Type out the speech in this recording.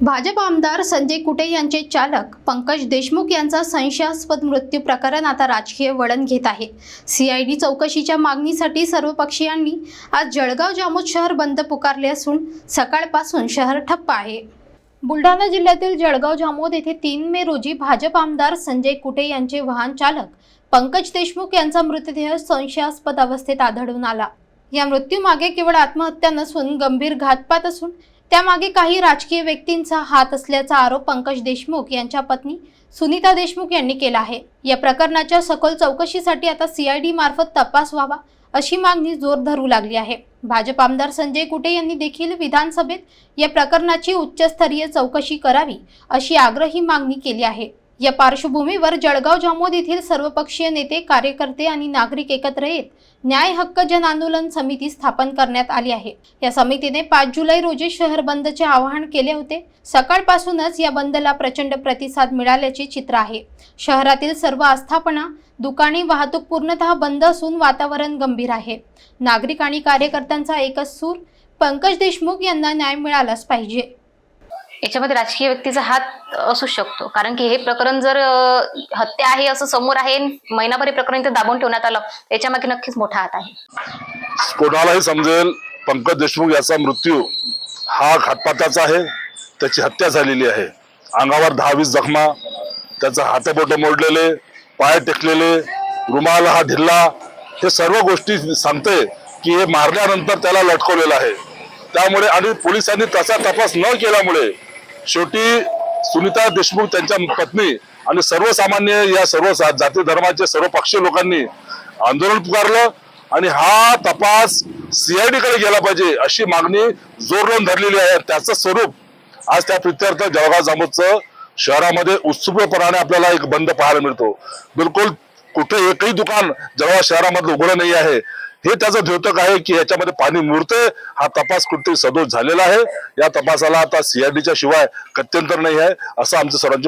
भाजप आमदार संजय कुटे यांचे चालक पंकज देशमुख यांचा संशयास्पद मृत्यू प्रकरण आता राजकीय वळण घेत आहे. सीआयडी चौकशीच्या मागणीसाठी सर्व पक्षीयांनी आज जळगाव जामोद शहर बंद पुकारले असून सकाळपासून शहर ठप्प आहे. बुलढाणा जिल्ह्यातील जळगाव जामोद येथे तीन मे रोजी भाजप आमदार संजय कुटे यांचे वाहन चालक पंकज देशमुख यांचा मृतदेह संशयास्पद अवस्थेत आढळून आला. या मृत्यूमागे केवळ आत्महत्या नसून गंभीर घातपात असून त्यामागे काही राजकीय व्यक्तींचा हात असल्याचा आरोप पंकज देशमुख यांच्या पत्नी सुनीता देशमुख यांनी केला आहे. या प्रकरणाच्या सखोल चौकशीसाठी आता सीआयडी मार्फत तपास व्हावा अशी मागणी जोर धरू लागली आहे. भाजप आमदार संजय कुटे यांनी देखील विधानसभेत या प्रकरणाची उच्चस्तरीय चौकशी करावी अशी आग्रही मागणी केली आहे. या पार्श्वभूमीवर जळगाव जामोद येथील सर्वपक्षीय नेते कार्यकर्ते आणि नागरिक एकत्र येत न्याय हक्क जन आंदोलन समिती स्थापन करण्यात आली आहे. या समितीने पाच जुलै रोजी शहर बंदचे आवाहन केले होते. सकाळपासूनच या बंदला प्रचंड प्रतिसाद मिळाल्याचे चित्र आहे. शहरातील सर्व आस्थापना दुकाने वाहतूक पूर्णतः बंद असून वातावरण गंभीर आहे. नागरिक आणि कार्यकर्त्यांचा एकच सूर पंकज देशमुख यांना न्याय मिळालाच पाहिजे. याच्यामध्ये राजकीय व्यक्तीचा हात असू शकतो. कारण की हे प्रकरण जर हत्या आहे असं समोर आहे महिनाभर हे प्रकरण इथे दाबून ठेवण्यात आलं याच्यामागे नक्कीच मोठा हात आहे. कोणालाही समजेल पंकज देशमुख याचा मृत्यू हा घातपाताचा आहे त्याची हत्या झालेली आहे. अंगावर दहा वीस जखमा त्याचा हातबोट मोडलेले पाय टेकलेले रुमाल हा ढिल्ला हे सर्व गोष्टी सांगते की हे मारल्यानंतर त्याला लटकवलेलं आहे. त्यामुळे आणि पोलिसांनी तसा तपास न केल्यामुळे शेवटी सुनीता देशमुख त्यांच्या पत्नी आणि सर्वसामान्य या सर्व जाती धर्माचे सर्व पक्षीय लोकांनी आंदोलन पुकारलं आणि हा तपास सीआयडी कडे गेला पाहिजे अशी मागणी जोर लावून धरलेली आहे. त्याचं स्वरूप आज त्या प्रित्यर्थ जळगाव जामोदचं शहरामध्ये उत्सुकपणाने आपल्याला एक बंद पाहायला मिळतो. बिलकुल कुठे एकही दुकान जळगाव शहरामधलं उघडं नाही आहे. हे त्याचं द्योतक आहे की याच्यामध्ये पाणी मुरते हा तपास कुठेतरी सदोष झालेला आहे. या तपासाला आता सीआयडीच्या शिवाय गत्यंतर नाही आहे असं आमचं सर्वांची